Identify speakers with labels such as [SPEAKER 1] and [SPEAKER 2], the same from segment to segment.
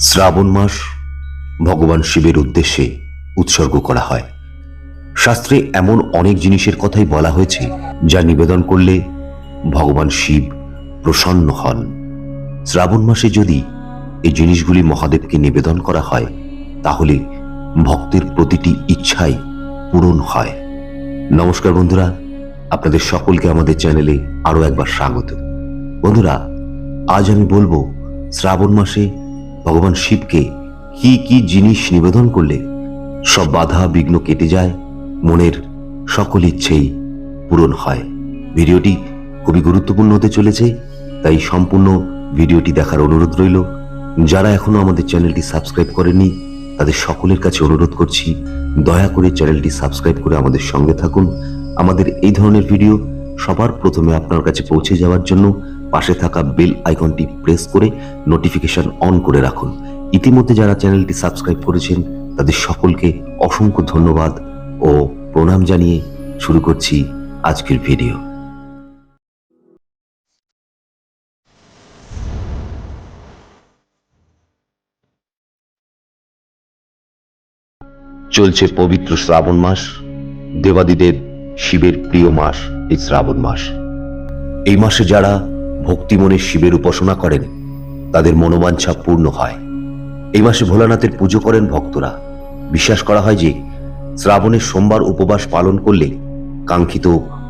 [SPEAKER 1] শ্রাবণ মাস ভগবান শিবের উদ্দেশ্যে উৎসর্গ করা হয়। শাস্ত্রে এমন অনেক জিনিসের কথাই বলা হয়েছে, যা নিবেদন করলে ভগবান শিব প্রসন্ন হন। শ্রাবণ মাসে যদি এই জিনিসগুলি মহাদেবকে নিবেদন করা হয়, তাহলে ভক্তের প্রতিটি ইচ্ছাই পূরণ হয়। নমস্কার বন্ধুরা, আপনাদের সকলকে আমাদের চ্যানেলে আরও একবার স্বাগত। বন্ধুরা, আজ আমি বলব, শ্রাবণ মাসে ভগবান শিবকে কি কি জিনিস নিবেদন করলে সব বাধা বিঘ্ন কেটে যায়, মনের সকল ইচ্ছেই পূরণ হয়। ভিডিওটি খুবই গুরুত্বপূর্ণ হতে চলেছে, তাই সম্পূর্ণ ভিডিওটি দেখার অনুরোধ রইল। যারা এখনও আমাদের চ্যানেলটি সাবস্ক্রাইব করেনি তাদের সকলের কাছে অনুরোধ করছি, দয়া করে চ্যানেলটি সাবস্ক্রাইব করে আমাদের সঙ্গে থাকুন। আমাদের এই ধরনের ভিডিও সবার প্রথমে আপনার কাছে পৌঁছে যাওয়ার জন্য পাশে থাকা বেল আইকনটি প্রেস করে নোটিফিকেশন অন করে রাখুন। ইতিমধ্যে যারা চ্যানেলটি সাবস্ক্রাইব করেছেন, তাদের সকলকে অসংখ্য ধন্যবাদ ও প্রণাম জানিয়ে শুরু করছি আজকের ভিডিও। চলছে পবিত্র শ্রাবণ মাস, দেবাদিদেব শিবের প্রিয় মাস এই শ্রাবণ মাস। এই মাসে যারা ভক্তিমনে শিবের উপাসনা করেন, তাদের মনোবাঞ্ছা পূর্ণ হয়। এই মাসে ভোলানাথের পুজো করেন ভক্তরা। বিশ্বাস করা হয় যে, শ্রাবণের সোমবার উপবাস পালন করলে কাঙ্ক্ষিত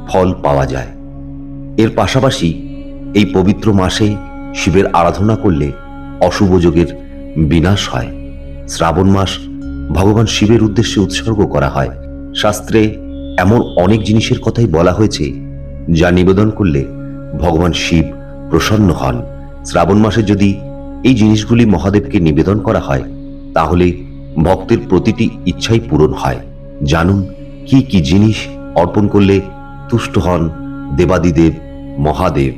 [SPEAKER 1] ফল পাওয়া যায়। এর পাশাপাশি এই পবিত্র মাসে শিবের আরাধনা করলে অশুভ যোগের বিনাশ হয়। শ্রাবণ মাস ভগবান শিবের উদ্দেশ্যে উৎসর্গ করা হয়। শাস্ত্রে এমন অনেক জিনিসের কথাই বলা হয়েছে, যা নিবেদন করলে ভগবান শিব প্রসন্ন হন। শ্রাবণ মাসে যদি এই জিনিসগুলি মহাদেবকে নিবেদন করা হয়, তাহলে ভক্তের প্রতিটি ইচ্ছাই পূরণ হয়। জানুন, কি কি জিনিস অর্পণ করলে তুষ্ট হন দেবাদিদেব, মহাদেব।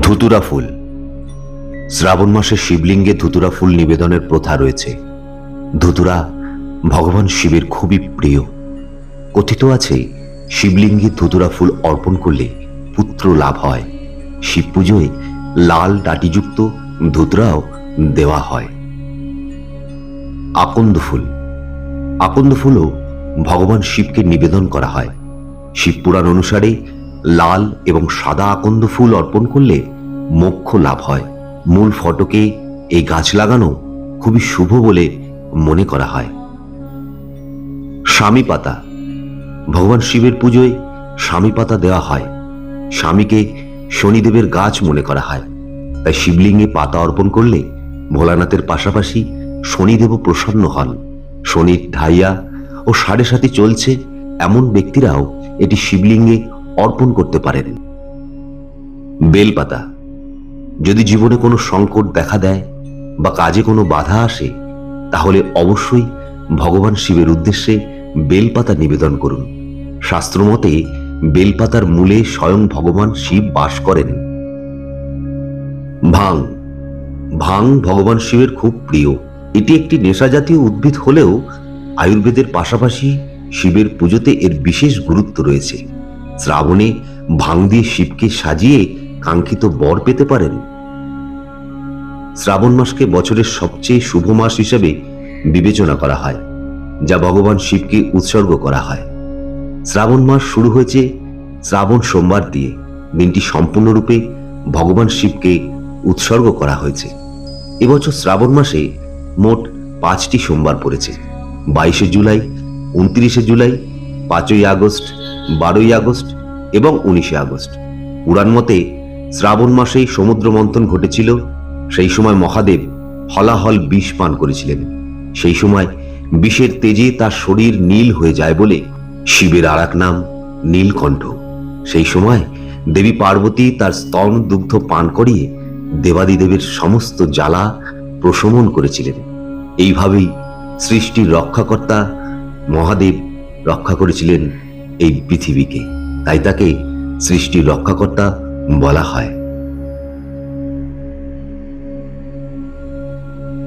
[SPEAKER 1] ধুতুরা ফুল। শ্রাবণ মাসে শিবলিঙ্গে ধুতুরা ফুল নিবেদনের প্রথা রয়েছে। ধুতুরা ভগবান শিবের খুবই প্রিয়। কথিত আছে, শিবলিঙ্গে ধুতুরা ফুল অর্পণ করলে পুত্র লাভ হয়। শিব পুজোয় লাল ডাটিযুক্ত ধুতরাও দেওয়া হয়। আকন্দ ফুল। আকন্দ ফুলও ভগবান শিবকে নিবেদন করা হয়। শিবপুরাণ অনুসারে লাল এবং সাদা আকন্দ ফুল অর্পণ করলে মোক্ষ লাভ হয়। মূল ফটকে এই গাছ লাগানো খুবই শুভ বলে মনে করা হয়। স্বামী পাতা। ভগবান শিবের পুজোয় স্বামী পাতা দেওয়া হয়। স্বামীকে শনিদেবের গাছ মনে করা হয়। তাই শিবলিঙ্গে পাতা অর্পণ করলে ভোলানাথের পাশাপাশি শনিদেবও প্রসন্ন হন। শনির ঢাইয়া ও সাড়ে সাথে চলছে এমন ব্যক্তিরাও এটি শিবলিঙ্গে অর্পণ করতে পারেন। বেলপাতা। যদি জীবনে কোনো সংকট দেখা দেয় বা কাজে কোনো বাধা আসে, তাহলে অবশ্যই ভগবান শিবের উদ্দেশ্যে বেলপাতা নিবেদন করুন। শাস্ত্রমতে, বেলপাতার মূলে স্বয়ং ভগবান শিব বাস করেন। ভাং। ভাং ভগবান শিবের খুব প্রিয়। এটি একটি নেশাজাতীয় উদ্ভিদ হলেও আয়ুর্বেদের পাশাপাশি শিবের পুজোতে এর বিশেষ গুরুত্ব রয়েছে। শ্রাবণে ভাং দিয়ে শিবকে সাজিয়ে কাঙ্ক্ষিত বর পেতে পারেন। শ্রাবণ মাসকে বছরের সবচেয়ে শুভ মাস হিসেবে বিবেচনা করা হয়। যা ভগবান শিবকে উৎসর্গ করা হয়। শ্রাবণ মাস শুরু হয়েছে শ্রাবণ সোমবার দিয়ে। দিনটি সম্পূর্ণরূপে ভগবান শিবকে উৎসর্গ করা হয়েছে। এবছর শ্রাবণ মাসে মোট পাঁচটি সোমবার পড়েছে। বাইশে জুলাই, উনত্রিশে জুলাই, পাঁচই আগস্ট, বারোই আগস্ট এবং উনিশে আগস্ট। পুরাণ মতে শ্রাবণ মাসেই সমুদ্র মন্থন ঘটেছিল। সেই সময় মহাদেব হলাহল বিষ পান করেছিলেন। সেই সময় বিষের তেজে তার শরীর নীল হয়ে যায় বলে শিবের আর নাম নীলকণ্ঠ। সেই সময় দেবী পার্বতী তার স্তন দুগ্ধ পান করিয়ে দেবাদিদেবের সমস্ত জ্বালা প্রশমন করেছিলেন। এইভাবেই সৃষ্টির রক্ষাকর্তা মহাদেব রক্ষা করেছিলেন এই পৃথিবীকে। তাই তাকে সৃষ্টির রক্ষাকর্তা বলা হয়।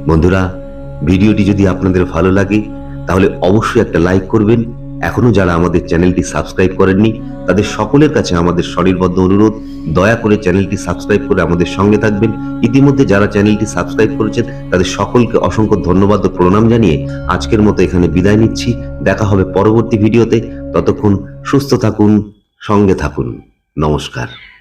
[SPEAKER 1] বন্ধুরা ভিডিওটি যদি আপনাদের ভালো লাগে, তাহলে অবশ্যই একটা লাইক করবেন। এখনও যারা আমাদের চ্যানেলটি সাবস্ক্রাইব করেননি, তাদের সকলের কাছে আমাদের স্বনির্বদ্ধ অনুরোধ, দয়া করে চ্যানেলটি সাবস্ক্রাইব করে আমাদের সঙ্গে থাকবেন। ইতিমধ্যে যারা চ্যানেলটি সাবস্ক্রাইব করেছেন, তাদের সকলকে অসংখ্য ধন্যবাদ ও প্রণাম জানিয়ে আজকের মতো এখানে বিদায় নিচ্ছি। দেখা হবে পরবর্তী ভিডিওতে। ততক্ষণ সুস্থ থাকুন, সঙ্গে থাকুন। নমস্কার।